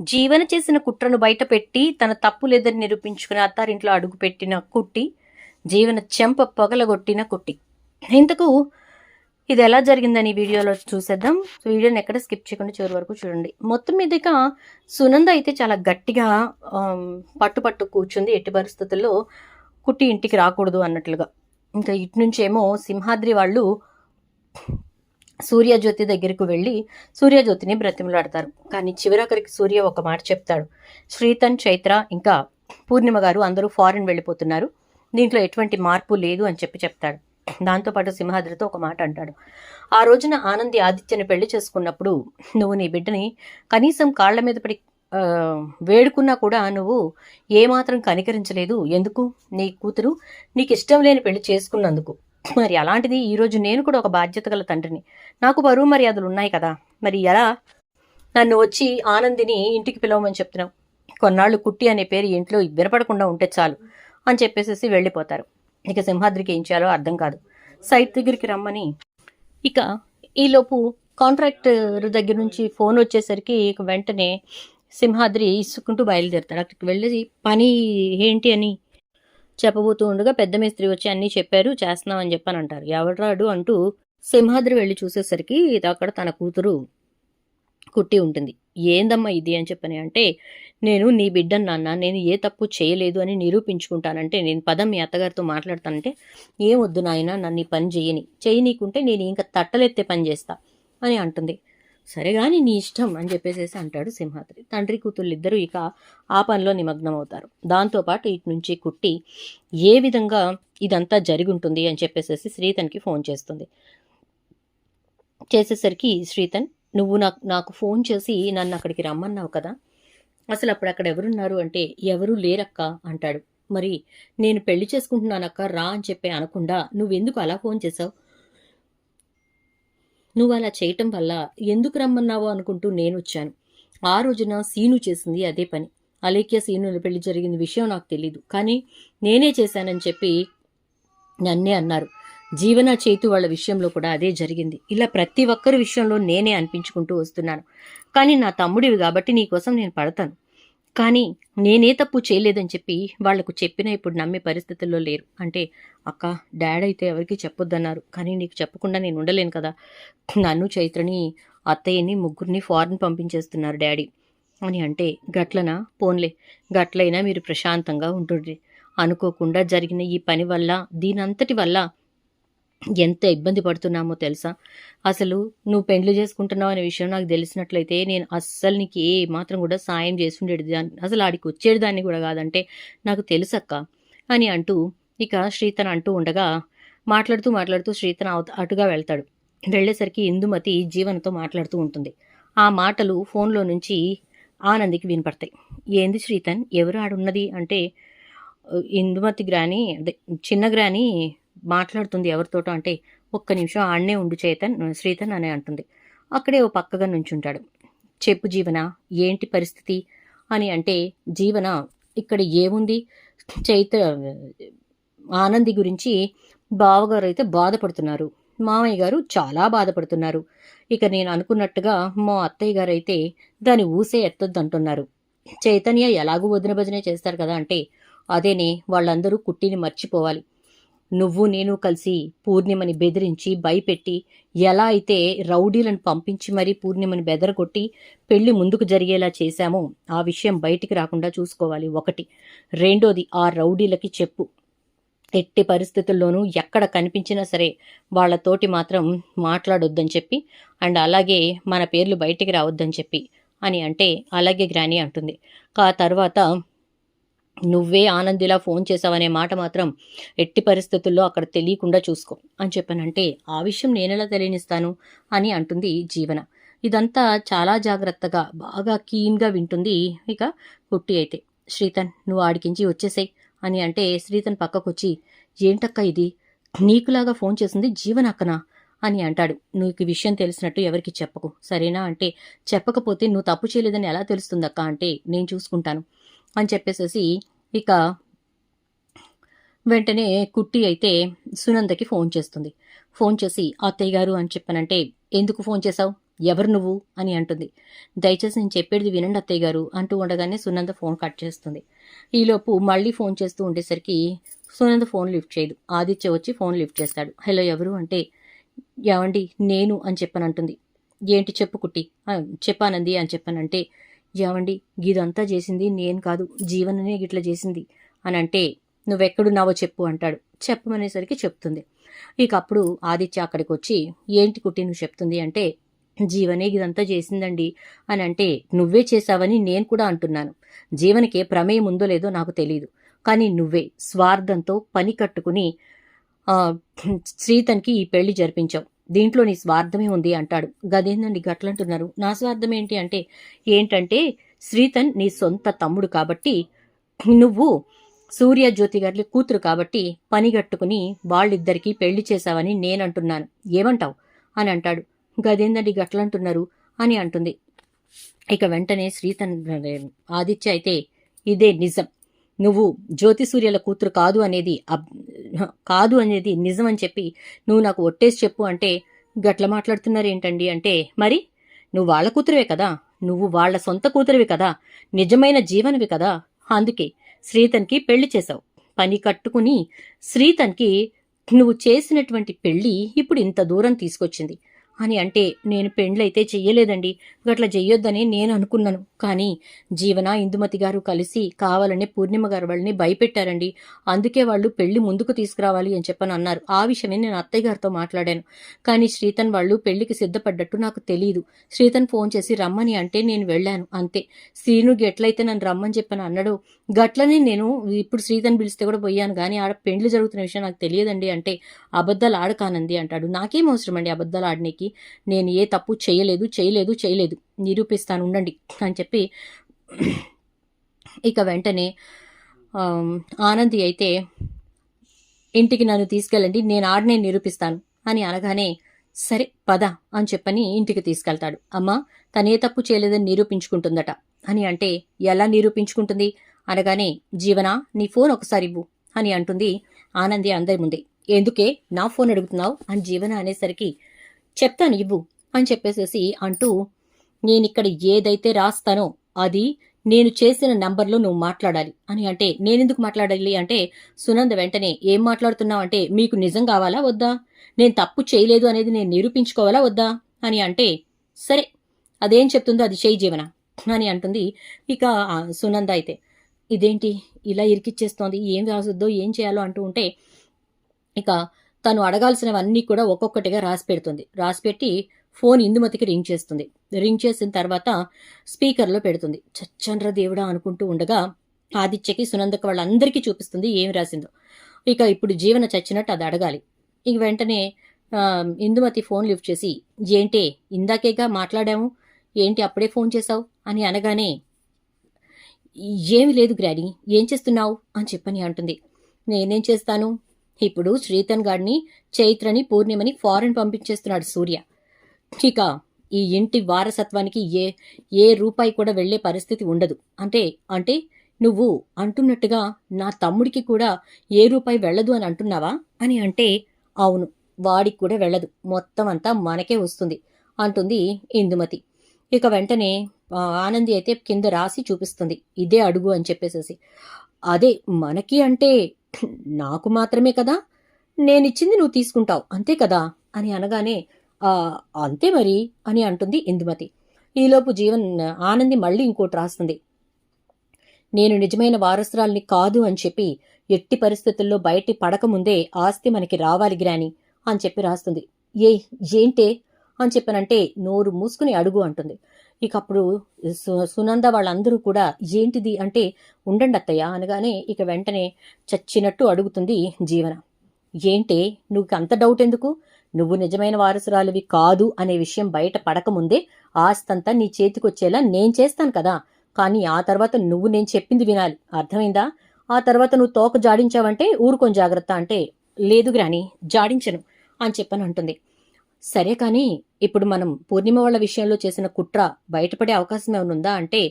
జీవన చేసిన కుట్రను బయటపెట్టి తన తప్పు లేదని నిరూపించుకుని అత్తారింట్లో అడుగుపెట్టిన కుట్టి జీవన చెంప పొగలగొట్టిన కుట్టి. ఇంతకు ఇది ఎలా జరిగిందని వీడియోలో చూసేద్దాం. వీడియోని ఎక్కడ స్కిప్ చేయకుండా చివరి వరకు చూడండి. మొత్తం మీదగా సునంద అయితే చాలా గట్టిగా పట్టు పట్టు కూర్చుంది. ఎట్టి పరిస్థితుల్లో కుట్టి ఇంటికి రాకూడదు అన్నట్లుగా. ఇంకా ఇటు నుంచేమో సింహాద్రి వాళ్ళు సూర్యజ్యోతి దగ్గరికి వెళ్ళి సూర్యజ్యోతిని బ్రతిమలాడతారు. కానీ చివరాఖరికి సూర్య ఒక మాట చెప్తాడు. శ్రీతన్ చైత్ర ఇంకా పూర్ణిమ గారు అందరూ ఫారిన్ వెళ్ళిపోతున్నారు. దీంట్లో ఎటువంటి మార్పు లేదు అని చెప్పి చెప్తాడు. దాంతోపాటు సింహాద్రితో ఒక మాట అంటాడు. ఆ రోజున ఆనంది ఆదిత్యని పెళ్ళి చేసుకున్నప్పుడు నువ్వు నీ బిడ్డని కనీసం కాళ్ళ మీద పడి వేడుకున్నా కూడా నువ్వు ఏమాత్రం కనికరించలేదు. ఎందుకు? నీ కూతురు నీకు ఇష్టం లేని పెళ్ళి చేసుకున్నందుకు. మరి అలాంటిది ఈరోజు నేను కూడా ఒక బాధ్యత గల తండ్రిని. నాకు బరువు మర్యాదలు ఉన్నాయి కదా. మరి ఎలా? నన్ను వచ్చి ఆనందిని ఇంటికి పిలవమని చెప్తున్నావు. కొన్నాళ్ళు కుట్టి అనే పేరు ఇంట్లో వినపడకుండా ఉంటే చాలు అని చెప్పేసేసి వెళ్ళిపోతారు. ఇక సింహాద్రికి ఏం చేయాలో అర్థం కాదు. సైట్ దగ్గరికి రమ్మని ఇక ఈలోపు కాంట్రాక్టర్ దగ్గర నుంచి ఫోన్ వచ్చేసరికి ఇక వెంటనే సింహాద్రి ఇసుకుంటూ బయలుదేరుతాడు. అక్కడికి వెళ్ళి పని ఏంటి అని చెప్పబోతూ ఉండగా పెద్ద మేస్త్రి వచ్చి అన్నీ చెప్పారు చేస్తున్నామని చెప్పని అంటారు ఎవడ్రాడు? అంటూ సింహాద్రి వెళ్ళి చూసేసరికి ఇది అక్కడ తన కూతురు కుట్టి ఉంటుంది. ఏందమ్మా ఇది? అని చెప్పని అంటే నేను నీ బిడ్డను నాన్న నేను ఏ తప్పు చేయలేదు అని నిరూపించుకుంటానంటే నేను పదం మీ అత్తగారితో మాట్లాడతానంటే ఏం వద్దు నాయన నన్ను పని చేయని చేయనీకుంటే నేను ఇంకా తట్టలెత్తే పని చేస్తా అని అంటుంది. సరే కానీ నీ ఇష్టం అని చెప్పేసేసి అంటాడు సింహాద్రి. తండ్రి కూతుళ్ళు ఇద్దరూ ఇక ఆ పనిలో నిమగ్నం అవుతారు దాంతోపాటు ఇటు నుంచి కుట్టి ఏ విధంగా ఇదంతా జరిగి ఉంటుంది అని చెప్పేసేసి శ్రీతన్కి ఫోన్ చేస్తుంది. చేసేసరికి శ్రీతన్ నువ్వు నాకు నాకు ఫోన్ చేసి నన్ను అక్కడికి రమ్మన్నావు కదా. అసలు అప్పుడు అక్కడ ఎవరున్నారు అంటే ఎవరూ లేరక్క అంటాడు. మరి నేను పెళ్ళి చేసుకుంటున్నానక్క రా అని చెప్పి అనకుండా నువ్వెందుకు అలా ఫోన్ చేసావు? నువ్వు అలా చేయటం వల్ల ఎందుకు రమ్మన్నావో అనుకుంటూ నేను వచ్చాను ఆ రోజున సీను చేసింది అదే పని. అలేఖ్య సీను పెళ్ళి జరిగిన విషయం నాకు తెలీదు. కానీ నేనే చేశానని చెప్పి నన్నే అన్నారు. జీవన చేతు వాళ్ళ విషయంలో కూడా అదే జరిగింది. ఇలా ప్రతి ఒక్కరి విషయంలో నేనే అనిపించుకుంటూ వస్తున్నాను. కానీ నా తమ్ముడివి కాబట్టి నీకోసం నేను పడతాను. కానీ నేనే తప్పు చేయలేదని చెప్పి వాళ్ళకు చెప్పినా ఇప్పుడు నమ్మే పరిస్థితుల్లో లేరు. అంటే అక్క డాడ్ అయితే ఎవరికి చెప్పొద్దన్నారు. కానీ నీకు చెప్పకుండా నేను ఉండలేను కదా. నన్ను చైత్రని అత్తయ్యని ముగ్గురిని ఫారెన్ పంపించేస్తున్నారు డాడీ. అని అంటే గట్లనా? పోన్లే. గట్లైనా మీరు ప్రశాంతంగా ఉంటుండ్రి. అనుకోకుండా జరిగిన ఈ పని వల్ల దీనంతటి వల్ల ఎంత ఇబ్బంది పడుతున్నామో తెలుసా? అసలు నువ్వు పెండ్లు చేసుకుంటున్నావు అనే విషయం నాకు తెలిసినట్లయితే నేను అస్సలు నీకు ఏ మాత్రం కూడా సాయం చేసుండేది దాన్ని అసలు ఆడికి వచ్చేది దాన్ని కూడా కాదంటే నాకు తెలుసక్క అని అంటూ ఇక శ్రీతన్ అంటూ ఉండగా మాట్లాడుతూ మాట్లాడుతూ శ్రీతన్ అవత అటుగా వెళ్తాడు. వెళ్ళేసరికి ఇందుమతి జీవనతో మాట్లాడుతూ ఉంటుంది. ఆ మాటలు ఫోన్లో నుంచి ఆనందికి వినపడతాయి. ఏంది శ్రీతన్? ఎవరు ఆడున్నది? అంటే ఇందుమతి గ్రాని అదే చిన్న గ్రాని మాట్లాడుతుంది ఎవరితోటో అంటే ఒక్క నిమిషం ఆడనే ఉండు చేతన్ శ్రీతన్ అని అంటుంది. అక్కడే ఓ పక్కగా నుంచుంటాడు. చెప్పు జీవన ఏంటి పరిస్థితి? అని అంటే జీవన ఇక్కడ ఏముంది? చైత్ర ఆనంది గురించి బావగారు అయితే బాధపడుతున్నారు. మామయ్య గారు చాలా బాధపడుతున్నారు. ఇక నేను అనుకున్నట్టుగా మా అత్తయ్య గారు అయితే దాని ఊసే ఎత్తొద్దంటున్నారు. చైతన్య ఎలాగూ వదిన భజనే చేస్తారు కదా అంటే అదేనే వాళ్ళందరూ కుట్టిని మర్చిపోవాలి. నువ్వు నేను కలిసి పూర్ణిమని బెదిరించి భయపెట్టి ఎలా అయితే రౌడీలను పంపించి మరీ పూర్ణిమని బెదరగొట్టి పెళ్ళి ముందుకు జరిగేలా చేశామో ఆ విషయం బయటికి రాకుండా చూసుకోవాలి. ఒకటి. రెండోది ఆ రౌడీలకి చెప్పు. ఎట్టి పరిస్థితుల్లోనూ ఎక్కడ కనిపించినా సరే వాళ్ళతోటి మాత్రం మాట్లాడొద్దని చెప్పి అండ్ అలాగే మన పేర్లు బయటికి రావద్దని చెప్పి అని అంటే అలాగే గ్రాని అంటుంది. ఆ తర్వాత నువ్వే ఆనందిలా ఫోన్ చేసావనే మాట మాత్రం ఎట్టి పరిస్థితుల్లో అక్కడ తెలియకుండా చూసుకో. అని చెప్పానంటే ఆ విషయం నేనెలా తెలియనిస్తాను? అని అంటుంది జీవన. ఇదంతా చాలా జాగ్రత్తగా బాగా కీన్గా వింటుంది ఇక పుట్టి అయితే. శ్రీతన్ నువ్వు ఆడికించి వచ్చేసాయి అని అంటే శ్రీతన్ పక్కకొచ్చి ఏంటక్క ఇది? నీకులాగా ఫోన్ చేసింది జీవనక్కనా? అని అంటాడు. నీకు ఈ విషయం తెలిసినట్టు ఎవరికి చెప్పకు. సరేనా? అంటే చెప్పకపోతే నువ్వు తప్పు చేయలేదని ఎలా తెలుస్తుందక్క? అంటే నేను చూసుకుంటాను. అని చెప్పేసేసి ఇక వెంటనే కుట్టి అయితే సునందకి ఫోన్ చేస్తుంది. ఫోన్ చేసి అత్తయ్య గారు అని చెప్పానంటే ఎందుకు ఫోన్ చేశావు? ఎవరు నువ్వు? అని అంటుంది. దయచేసి నేను చెప్పేది వినండి అత్తయ్య గారు అంటూ ఉండగానే సునంద ఫోన్ కట్ చేస్తుంది. ఈలోపు మళ్ళీ ఫోన్ చేస్తూ ఉండేసరికి సునంద ఫోన్ లిఫ్ట్ చేయదు. ఆదిత్య వచ్చి ఫోన్ లిఫ్ట్ చేస్తాడు. హలో ఎవరు? అంటే ఏమండి నేను అని చెప్పనంటుంది. ఏంటి చెప్పు కుట్టి చెప్పానంది అని చెప్పానంటే ఏమండి గీదంతా చేసింది నేను కాదు జీవననే గిట్ల చేసింది. అని అంటే నువ్వెక్కడున్నావో చెప్పు అంటాడు. చెప్పమనేసరికి చెప్తుంది. ఇక అప్పుడు ఆదిత్య అక్కడికి వచ్చి ఏంటి కుట్టి నువ్వు చెప్తుంది అంటే జీవనే ఇదంతా చేసిందండి అని అంటే నువ్వే చేశావని నేను కూడా అంటున్నాను. జీవనకే ప్రమేయం ఉందో లేదో నాకు తెలియదు కానీ నువ్వే స్వార్థంతో పని కట్టుకుని శ్రీతన్కి ఈ పెళ్ళి జరిపించావు. దీంట్లో నీ స్వార్థమే ఉంది అంటాడు. గదేందండి గట్లంటున్నారు? నా స్వార్థం ఏంటి అంటే ఏంటంటే శ్రీతన్ నీ సొంత తమ్ముడు కాబట్టి నువ్వు సూర్యజ్యోతి గారి కూతురు కాబట్టి పనిగట్టుకుని వాళ్ళిద్దరికీ పెళ్ళి చేశావని నేనంటున్నాను. ఏమంటావు? అని అంటాడు. గదేందండి గట్లంటున్నారు? అని అంటుంది. ఇక వెంటనే శ్రీతన్ ఆదిత్య అయితే ఇదే నిజం. నువ్వు జ్యోతి సూర్యల కూతురు కాదు అనేది అబ్- కాదు అనేది నిజం అని చెప్పి నువ్వు నాకు ఒట్టేసి చెప్పు అంటే గట్ల మాట్లాడుతున్నారు ఏంటండి అంటే మరి నువ్వు వాళ్ళ కూతురువే కదా నువ్వు వాళ్ళ సొంత కూతురివి కదా నిజమైన జీవనవి కదా. అందుకే శ్రీతన్కి పెళ్ళి చేశావు. పని కట్టుకుని శ్రీతన్కి నువ్వు చేసినటువంటి పెళ్ళి ఇప్పుడు ఇంత దూరం తీసుకొచ్చింది. అని అంటే నేను పెండ్లైతే చెయ్యలేదండి. గట్ల చెయ్యొద్దని నేను అనుకున్నాను కానీ జీవన ఇందుమతి గారు కలిసి కావాలనే పూర్ణిమ గారు వాళ్ళని భయపెట్టారండి. అందుకే వాళ్ళు పెళ్ళి ముందుకు తీసుకురావాలి అని చెప్పని అన్నారు. ఆ విషయమే నేను అత్తయ్య గారితో మాట్లాడాను. కానీ శ్రీతన్ వాళ్ళు పెళ్ళికి సిద్ధపడ్డట్టు నాకు తెలియదు శ్రీతన్ ఫోన్ చేసి రమ్మని అంటే నేను వెళ్ళాను. అంతే. శ్రీనుకి ఎట్లయితే నన్ను రమ్మని చెప్పని అన్నాడో. గట్లనే నేను ఇప్పుడు శ్రీతన్ పిలిస్తే కూడా పోయాను. కానీ ఆడ పెండ్లు జరుగుతున్న విషయం నాకు తెలియదండి అంటే అబద్ధాలు ఆడకానంది అంటాడు. నాకేం అవసరం అండి అబద్ధాలు ఆడనీకి? నేను ఏ తప్పు చేయలేదు చేయలేదు చేయలేదు. నిరూపిస్తాను ఉండండి అని చెప్పి ఇక వెంటనే ఆనంది అయితే ఇంటికి నన్ను తీసుకెళ్ళండి నేను ఆడనే నిరూపిస్తాను అని అనగానే సరే పద అని చెప్పని ఇంటికి తీసుకెళ్తాడు. అమ్మా తనే తప్పు చేయలేదని నిరూపించుకుంటుందట. అని అంటే ఎలా నిరూపించుకుంటుంది? అనగానే జీవన నీ ఫోన్ ఒకసారి ఇవ్వు అని అంటుంది ఆనంది అందరి ముందే. ఎందుకే? నా ఫోన్ అడుగుతున్నావు? అని జీవన అనేసరికి చెప్తాను ఇవ్వు అని చెప్పేసేసి అంటూ నేనిక్కడ ఏదైతే రాస్తానో అది నేను చేసిన నంబర్లో నువ్వు మాట్లాడాలి అని అంటే నేనెందుకు మాట్లాడాలి అంటే సునంద వెంటనే ఏం మాట్లాడుతున్నావు అంటే మీకు నిజం కావాలా వద్దా? నేను తప్పు చేయలేదు అనేది నేను నిరూపించుకోవాలా వద్దా? అని అంటే సరే అదేం చెప్తుందో అది చేయి జీవన అని అంటుంది. ఇక సునంద అయితే ఇదేంటి ఇలా ఇరికిచ్చేస్తోంది ఏం రాసుద్దో ఏం చేయాలో అంటూ ఉంటే ఇక తను అడగాల్సినవన్నీ కూడా ఒక్కొక్కటిగా రాసి పెడుతుంది. రాసి పెట్టి ఫోన్ ఇందుమతికి రింగ్ చేస్తుంది. రింగ్ చేసిన తర్వాత స్పీకర్లో పెడుతుంది. చచ్చండ్ర దేవుడా అనుకుంటూ ఉండగా ఆదిత్యకి సునందక వాళ్ళందరికీ చూపిస్తుంది ఏం రాసిందో. ఇక ఇప్పుడు జీవన చచ్చినట్టు అది అడగాలి. ఇక వెంటనే ఇందుమతి ఫోన్ లిఫ్ట్ చేసి ఏంటే ఇందాకేగా మాట్లాడాము? ఏంటి అప్పుడే ఫోన్ చేశావు? అని అనగానే ఏమి లేదు గ్రాని ఏం చేస్తున్నావు? అని చెప్పని అంటుంది. నేనేం చేస్తాను? ఇప్పుడు శ్రీతన్ గాడిని చైత్రని పూర్ణిమని ఫారెన్ పంపించేస్తున్నాడు సూర్య. ఇక ఈ ఇంటి వారసత్వానికి ఏ ఏ రూపాయి కూడా వెళ్ళే పరిస్థితి ఉండదు. అంటే అంటే నువ్వు అంటున్నట్టుగా నా తమ్ముడికి కూడా ఏ రూపాయి వెళ్ళదు అని అంటున్నావా? అని అంటే అవును వాడికి కూడా వెళ్ళదు. మొత్తం అంతా మనకే వస్తుంది అంటుంది ఇందుమతి. ఇక వెంటనే ఆనంది అయితే కింద రాసి చూపిస్తుంది. ఇదే అడుగు అని చెప్పేసేసి. అదే మనకి అంటే నాకు మాత్రమే కదా. నేనిచ్చింది నువ్వు తీసుకుంటావు. అంతే కదా? అని అనగానే అంతే మరి అని అంటుంది ఇందుమతి. ఈలోపు జీవన్ ఆనంది మళ్ళీ ఇంకోటి రాస్తుంది. నేను నిజమైన వారసురాల్ని కాదు అని చెప్పి ఎట్టి పరిస్థితుల్లో బయటి పడకముందే ఆస్తి మనకి రావాలి గ్రాని అని చెప్పి రాస్తుంది. ఏ ఏంటే? అని చెప్పనంటే నోరు మూసుకుని అడుగు అంటుంది. ఇక అప్పుడు సు- సునంద వాళ్ళందరూ కూడా ఏంటిది అంటే ఉండండి అత్తయ్య అనగానే ఇక వెంటనే చచ్చినట్టు అడుగుతుంది జీవన. ఏంటే నువ్వు అంత డౌట్ ఎందుకు? నువ్వు నిజమైన వారసురాలివి కాదు అనే విషయం బయట పడకముందే ఆస్తంతా నీ చేతికొచ్చేలా నేను చేస్తాను కదా. కానీ ఆ తర్వాత నువ్వు నేను చెప్పింది వినాలి. అర్థమైందా? ఆ తర్వాత నువ్వు తోక జాడించావంటే ఊరుకొని జాగ్రత్త అంటే లేదు గ్రాని జాడించను అని చెప్పని అంటుంది. సరే కానీ ఇప్పుడు మనం పూర్ణిమ వాళ్ళ విషయంలో చేసిన కుట్ర బయటపడే అవకాశం ఏమైనా ఉందా అంటే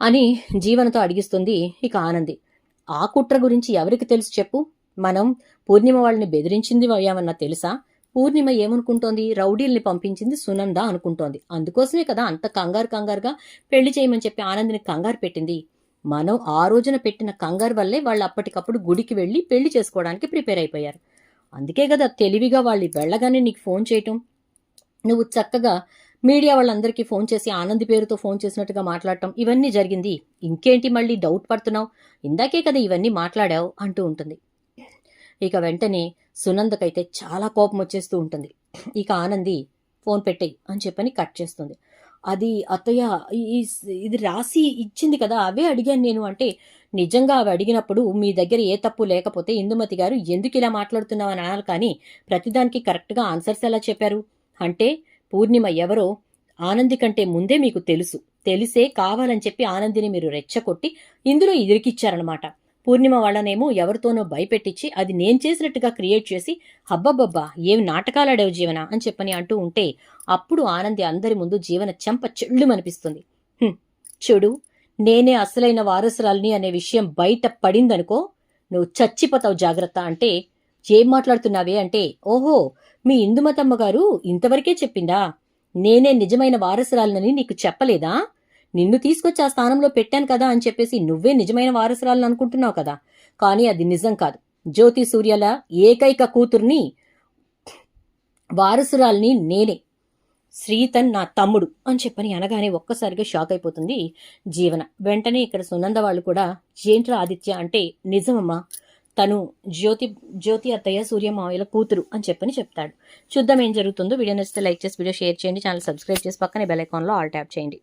అని జీవనతో అడిగిస్తుంది ఇక ఆనంది. ఆ కుట్ర గురించి ఎవరికి తెలుసు చెప్పు? మనం పూర్ణిమ వాళ్ళని బెదిరించింది ఏమన్నా తెలుసా? పూర్ణిమ ఏమనుకుంటోంది? రౌడీల్ని పంపించింది సునంద అనుకుంటోంది. అందుకోసమే కదా అంత కంగారు కంగారుగా పెళ్ళి చేయమని చెప్పి ఆనందిని కంగారు పెట్టింది. మనం ఆ రోజున పెట్టిన కంగారు వల్లే వాళ్ళు అప్పటికప్పుడు గుడికి వెళ్ళి పెళ్ళి చేసుకోవడానికి ప్రిపేర్ అయిపోయారు. అందుకే కదా తెలివిగా వాళ్ళు వెళ్ళగానే నీకు ఫోన్ చేయటం. నువ్వు చక్కగా మీడియా వాళ్ళందరికీ ఫోన్ చేసి ఆనంది పేరుతో ఫోన్ చేసినట్టుగా మాట్లాడటం. ఇవన్నీ జరిగింది. ఇంకేంటి మళ్ళీ డౌట్ పడుతున్నావు? ఇందాకే కదా ఇవన్నీ మాట్లాడావు అంటూ ఉంటుంది. ఇక వెంటనే సునందకైతే చాలా కోపం వచ్చేస్తూ ఉంటుంది. ఇక ఆనంది ఫోన్ పెట్టేయి అని చెప్పని కట్ చేస్తుంది. అది అత్తయ్య ఈ- ఇది రాసి ఇచ్చింది కదా అవే అడిగాను నేను. అంటే నిజంగా అవి అడిగినప్పుడు మీ దగ్గర ఏ తప్పు లేకపోతే ఇందుమతి గారు ఎందుకు ఇలా మాట్లాడుతున్నావు అని అనాలి. కానీ ప్రతిదానికి కరెక్ట్గా ఆన్సర్స్ ఎలా చెప్పారు? అంటే పూర్ణిమ ఎవరో ఆనంది కంటే ముందే మీకు తెలుసు. తెలిసే కావాలని చెప్పి ఆనందిని మీరు రెచ్చగొట్టి ఇందులో ఇదిరికిచ్చారనమాట పూర్ణిమ వాళ్ళనేమో ఎవరితోనో భయపెట్టించి అది నేను చేసినట్టుగా క్రియేట్ చేసి హబ్బబ్బబ్బా ఏం నాటకాలాడేవు జీవన? అని చెప్పని అంటూ ఉంటే అప్పుడు ఆనంది అందరి ముందు జీవన చెంప చెళ్ళుమనిపిస్తుంది అనిపిస్తుంది చెడు నేనే అసలైన వారసురాలిని అనే విషయం బయట పడిందనుకో నువ్వు చచ్చిపోతావు జాగ్రత్త అంటే ఏం మాట్లాడుతున్నావే? అంటే ఓహో మీ ఇందుమతమ్మ గారు ఇంతవరకే చెప్పిందా? నేనే నిజమైన వారసురాలనని నీకు చెప్పలేదా? నిన్ను తీసుకొచ్చి ఆ స్థానంలో పెట్టాను కదా అని చెప్పేసి నువ్వే నిజమైన వారసురాలను అనుకుంటున్నావు కదా. కానీ అది నిజం కాదు. జ్యోతి సూర్యల ఏకైక కూతుర్ని వారసురాల్ని నేనే. శ్రీతన్ నా తమ్ముడు అని చెప్పని అనగానే ఒక్కసారిగా షాక్ అయిపోతుంది జీవన. వెంటనే ఇక్కడ సునంద వాళ్ళు కూడా జేంట్రా ఆదిత్య అంటే నిజమమ్మా తను జ్యోతి జ్యోతి అత్తయ్య సూర్యమావయ్యల కూతురు అని చెప్పని చెప్తాడు. చూద్దాం ఏం జరుగుతుందో. వీడియో నచ్చితే లైక్ చేసి వీడియో షేర్ చేయండి. ఛానల్ సబ్స్క్రైబ్ చేసి పక్కనే బెల్ ఐకాన్లో ఆల్ ట్యాప్ చేయండి.